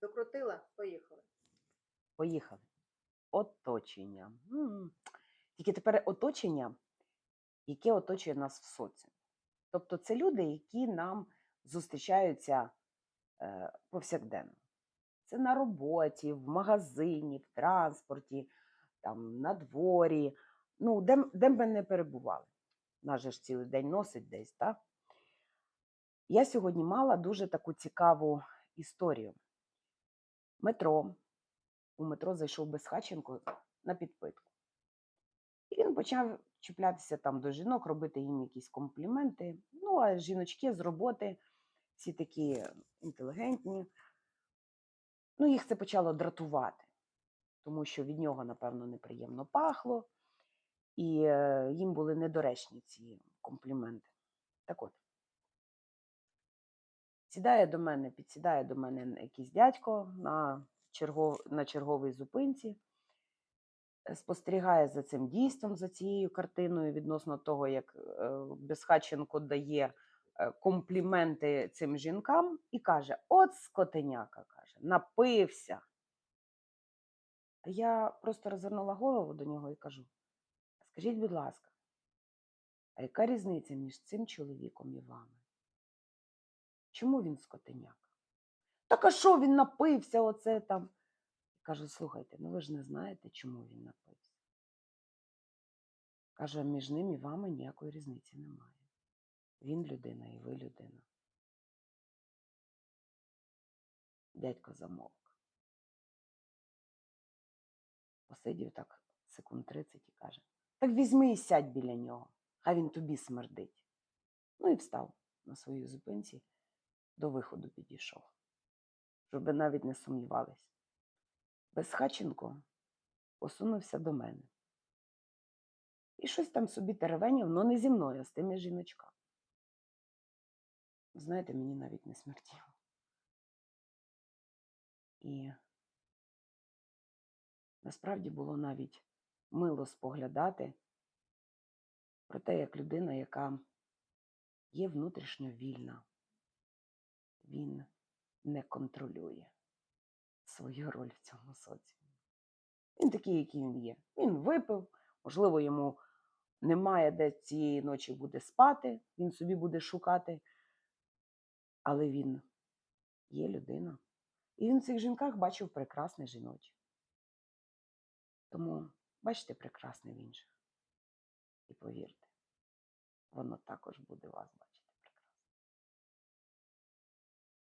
Докрутила, поїхали. Поїхали. Оточення. Тільки тепер оточення, яке оточує нас в соціумі. Тобто це люди, які нам зустрічаються е, повсякденно. Це на роботі, в магазині, в транспорті, там, на дворі, ну, де, де б ми не перебували. Нас же ж цілий день носить десь, так? Я сьогодні мала дуже таку цікаву історію. Метро. У метро зайшов Безхаченко на підпитку. І він почав чіплятися там до жінок, робити їм якісь компліменти. Ну, а жіночки з роботи, всі такі інтелігентні. Ну, їх це почало дратувати, тому що від нього, напевно, неприємно пахло, і е, їм були недоречні ці компліменти. Так от, сідає до мене, підсідає до мене якийсь дядько на, чергов, на черговій зупинці, е, спостерігає за цим дійством, за цією картиною відносно того, як е, Безхаченко дає е, компліменти цим жінкам і каже: От скотеняка, каже, напився. Я просто розвернула голову до нього і кажу: скажіть, будь ласка, а яка різниця між цим чоловіком і вами? Чому він скотеняка? Так а що він напився? Оце там. Кажу, слухайте, ну ви ж не знаєте, чому він напився. Каже, між ним і вами ніякої різниці немає. Він людина і ви людина. Дядько замовк. Посидів так секунд 30 і каже: Так візьми і сядь біля нього, хай він тобі смердить. Ну і встав на своїй зупинці, до виходу підійшов, щоб ви навіть не сумнівались. Безхаченко посунувся до мене. І щось там собі теревенів, але не зі мною, а з тими жіночками. Знаєте, мені навіть не смертіло. І насправді було навіть мило споглядати про те, як людина, яка є внутрішньо вільна, він не контролює свою роль в цьому соціумі. Він такий, який він є. Він випив, можливо, йому немає де цієї ночі буде спати, він собі буде шукати, але він є людина. І він в цих жінках бачив прекрасне жіноче. Тому бачите прекрасне в інших. І повірте, воно також буде вас бачити.